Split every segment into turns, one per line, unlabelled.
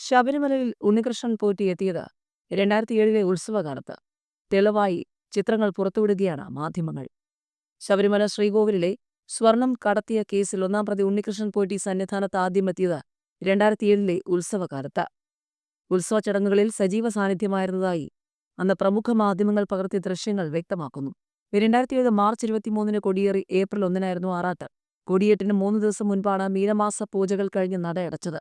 ശബരിമലയിൽ ഉണ്ണികൃഷ്ണൻ പോറ്റി എത്തിയത് രണ്ടായിരത്തി ഏഴിലെ ഉത്സവകാലത്ത്. തെളിവായി ചിത്രങ്ങൾ പുറത്തുവിടുകയാണ് മാധ്യമങ്ങൾ. ശബരിമല ശ്രീകോവിലിലെ സ്വർണം കടത്തിയ കേസിൽ ഒന്നാം പ്രതി ഉണ്ണികൃഷ്ണൻ പോറ്റി സന്നിധാനത്ത് ആദ്യമെത്തിയത് രണ്ടായിരത്തി ഏഴിലെ ഉത്സവകാലത്ത്. ഉത്സവ ചടങ്ങുകളിൽ സജീവ സാന്നിധ്യമായിരുന്നതായി അന്ന് പ്രമുഖ മാധ്യമങ്ങൾ പകർത്തിയ ദൃശ്യങ്ങൾ വ്യക്തമാക്കുന്നു. രണ്ടായിരത്തി ഏഴ് മാർച്ച് ഇരുപത്തിമൂന്നിന് കൊടിയേറി ഏപ്രിൽ ഒന്നിനായിരുന്നു ആറാട്ട്. കൊടിയേറ്റിന് മൂന്ന് ദിവസം മുൻപാണ് മീനമാസ പൂജകൾ കഴിഞ്ഞ് നടയടച്ചത്.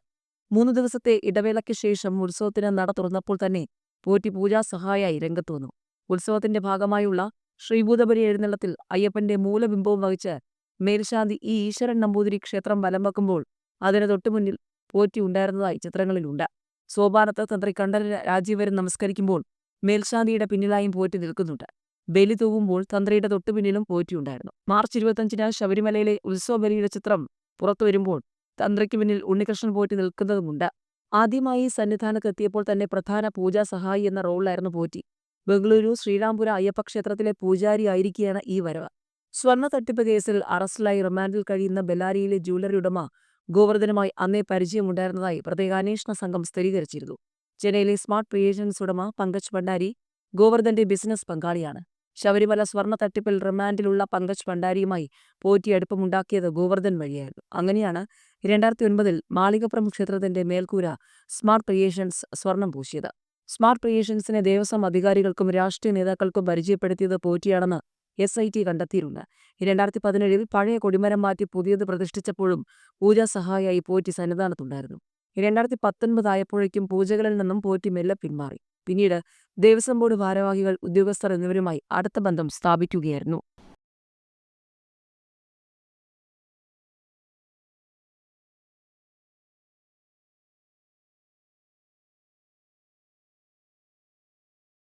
മൂന്ന് ദിവസത്തെ ഇടവേളയ്ക്ക് ശേഷം ഉത്സവത്തിന് നട തുറന്നപ്പോൾ തന്നെ പോറ്റി പൂജാ സഹായായി രംഗത്തു വന്നു. ഉത്സവത്തിന്റെ ഭാഗമായുള്ള ശ്രീഭൂതബലി എഴുന്നള്ളത്തിൽ അയ്യപ്പന്റെ മൂലബിംബവും വഹിച്ച് മേൽശാന്തി ഈ ഈശ്വരൻ നമ്പൂതിരി ക്ഷേത്രം വലം വെക്കുമ്പോൾ അതിന് തൊട്ടുമുന്നിൽ പോറ്റി ഉണ്ടായിരുന്നതായി ചിത്രങ്ങളിലുണ്ട്. സോപാനത്ത് തന്ത്രി കണ്ഠര രാജീവരൻ നമസ്കരിക്കുമ്പോൾ മേൽശാന്തിയുടെ പിന്നിലായും പോറ്റി നിൽക്കുന്നുണ്ട്. ബലി തൂവുമ്പോൾ തന്ത്രിയുടെ തൊട്ടുപിന്നിലും പോറ്റിയുണ്ടായിരുന്നു മാർച്ച് ഇരുപത്തഞ്ചിന് ശബരിമലയിലെ ഉത്സവബലിയുടെ ചിത്രം പുറത്തുവരുമ്പോൾ തന്ത്രയ്ക്ക് പിന്നിൽ ഉണ്ണികൃഷ്ണൻ പോറ്റി നിൽക്കുന്നതുമുണ്ട്. ആദ്യമായി സന്നിധാനത്ത് എത്തിയപ്പോൾ തന്നെ പ്രധാന പൂജാ സഹായി എന്ന റോളിലായിരുന്നു പോറ്റി. ബംഗളൂരു ശ്രീരാംപുര അയ്യപ്പ ക്ഷേത്രത്തിലെ പൂജാരി ആയിരിക്കുകയാണ് ഈ വരവ്. സ്വർണ തട്ടിപ്പ് കേസിൽ അറസ്റ്റിലായി റിമാൻഡിൽ കഴിയുന്ന ബെല്ലാരിയിലെ ജ്വല്ലറി ഉടമ ഗോവർദ്ധനുമായി അന്നേ പരിചയമുണ്ടായിരുന്നതായി പ്രത്യേക അന്വേഷണ സംഘം സ്ഥിരീകരിച്ചിരുന്നു. ചെന്നൈയിലെ സ്മാർട്ട് ക്രിയേഷൻസ് ഉടമ പങ്കജ് ഭണ്ഡാരി ഗോവർദ്ധന്റെ ബിസിനസ് പങ്കാളിയാണ്. ശബരിമല സ്വർണ തട്ടിപ്പിൽ റിമാൻഡിലുള്ള പങ്കജ് ഭണ്ഡാരിയുമായി പോറ്റി അടുപ്പമുണ്ടാക്കിയത് ഗോവർദ്ധൻ വഴിയായിരുന്നു. അങ്ങനെയാണ് രണ്ടായിരത്തി ഒൻപതിൽ മാളികപ്പുറം ക്ഷേത്രത്തിന്റെ മേൽക്കൂര സ്മാർട്ട് ക്രിയേഷൻസ് സ്വർണം പൂശിയത്. സ്മാർട്ട് ക്രിയേഷൻസിനെ ദേവസ്വം അധികാരികൾക്കും രാഷ്ട്രീയ നേതാക്കൾക്കും പരിചയപ്പെടുത്തിയത് പോറ്റിയാണെന്ന് എസ് ഐ ടി കണ്ടെത്തിയിട്ടുണ്ട്. രണ്ടായിരത്തി പതിനേഴിൽ പഴയ കൊടിമരം മാറ്റി പുതിയത് പ്രതിഷ്ഠിച്ചപ്പോഴും പൂജാ സഹായിയായി പോറ്റി സന്നിധാനത്തുണ്ടായിരുന്നു. രണ്ടായിരത്തി പത്തൊൻപതായപ്പോഴേക്കും പൂജകളിൽ നിന്നും പോറ്റി മെല്ലെ പിന്മാറി. പിന്നീട് ദേവസ്വം ബോർഡ് ഭാരവാഹികൾ ഉദ്യോഗസ്ഥർ എന്നിവരുമായി അടുത്ത ബന്ധം സ്ഥാപിക്കുകയായിരുന്നു.